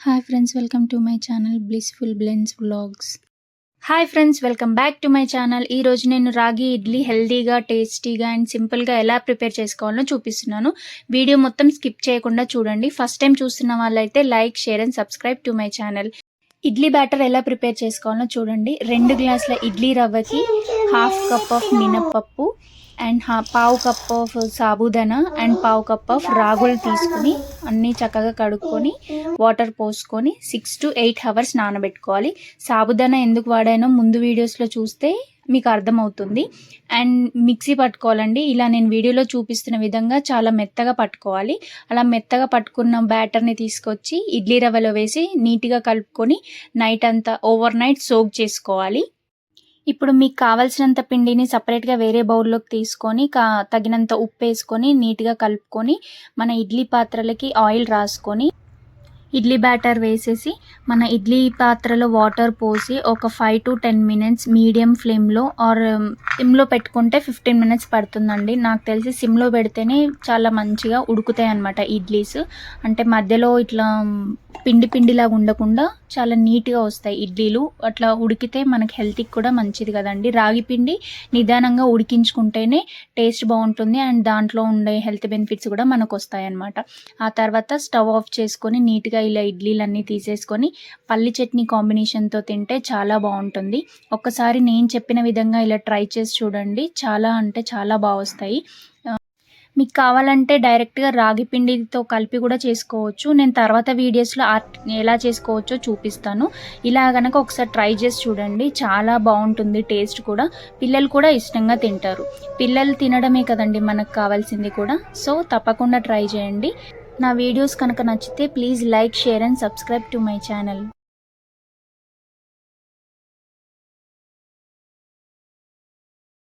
Hi friends welcome to my channel blissful blends vlogs hi friends welcome back to my channel ఈరోజు నేను రాగి ఇడ్లీ హెల్దీగా టేస్టీగా and సింపుల్గా ఎలా ప్రిపేర్ చేసుకోవాలో చూపిస్తున్నాను. వీడియో మొత్తం స్కిప్ చేయకుండా చూడండి. ఫస్ట్ టైం చూస్తున్న వాళ్ళైతే like share and subscribe to my channel idli batter ఎలా ప్రిపేర్ చేసుకోవాలో చూడండి. రెండు గ్లాసుల ఇడ్లీ రవ్వకి హాఫ్ కప్ ఆఫ్ మినప్పప్పు అండ్ హా పావు కప్ ఆఫ్ సాబుదానా అండ్ పావు కప్ ఆఫ్ రాగులు తీసుకుని అన్నీ చక్కగా కడుక్కొని వాటర్ పోసుకొని సిక్స్ టు ఎయిట్ అవర్స్ నానబెట్టుకోవాలి. సాబుదానా ఎందుకు వాడానో ముందు వీడియోస్లో చూస్తే మీకు అర్థమవుతుంది. అండ్ మిక్సీ పట్టుకోవాలండి. ఇలా నేను వీడియోలో చూపిస్తున్న విధంగా చాలా మెత్తగా పట్టుకోవాలి. అలా మెత్తగా పట్టుకున్న బ్యాటర్ని తీసుకొచ్చి ఇడ్లీ రవ్వలో వేసి నీట్గా కలుపుకొని నైట్ అంతా ఓవర్ నైట్ సోక్ చేసుకోవాలి. ఇప్పుడు మీకు కావలసినంత పిండిని సపరేట్గా వేరే బౌల్లోకి తీసుకొని కా తగినంత ఉప్పు వేసుకొని నీట్గా కలుపుకొని మన ఇడ్లీ పాత్రలకి ఆయిల్ రాసుకొని ఇడ్లీ బ్యాటర్ వేసేసి మన ఇడ్లీ పాత్రలో వాటర్ పోసి ఒక five to ten minutes medium ఫ్లేమ్లో ఆర్ సిమ్లో పెట్టుకుంటే ఫిఫ్టీన్ మినిట్స్ పడుతుందండి. నాకు తెలిసి సిమ్లో పెడితేనే చాలా మంచిగా ఉడుకుతాయి అనమాట ఇడ్లీస్. అంటే మధ్యలో ఇట్లా um, పిండి పిండిలాగా ఉండకుండా చాలా నీట్గా వస్తాయి ఇడ్లీలు. అట్లా ఉడికితే మనకి హెల్త్కి కూడా మంచిది కదండి. రాగి పిండి నిదానంగా ఉడికించుకుంటేనే టేస్ట్ బాగుంటుంది అండ్ దాంట్లో ఉండే హెల్త్ బెనిఫిట్స్ కూడా మనకు వస్తాయి అన్నమాట ఆ తర్వాత స్టవ్ ఆఫ్ చేసుకొని నీట్గా నీట్గా ఇలా ఇడ్లీలన్నీ తీసేసుకొని పల్లి చట్నీ కాంబినేషన్తో తింటే చాలా బాగుంటుంది. ఒక్కసారి నేను చెప్పిన విధంగా ఇలా ట్రై చేసి చూడండి. చాలా అంటే చాలా బాగా వస్తాయి. మీకు కావాలంటే డైరెక్ట్గా రాగి పిండితో కలిపి కూడా చేసుకోవచ్చు. నేను తర్వాత వీడియోస్లో ఎలా చేసుకోవచ్చో చూపిస్తాను. ఇలా కనుక ఒకసారి ట్రై చేసి చూడండి. చాలా బాగుంటుంది టేస్ట్ కూడా. పిల్లలు కూడా ఇష్టంగా తింటారు. పిల్లలు తినడమే కదండి మనకు కావాల్సింది కూడా. సో తప్పకుండా ట్రై చేయండి. నా వీడియోస్ కనుక నచ్చితే please like share and subscribe to my channel.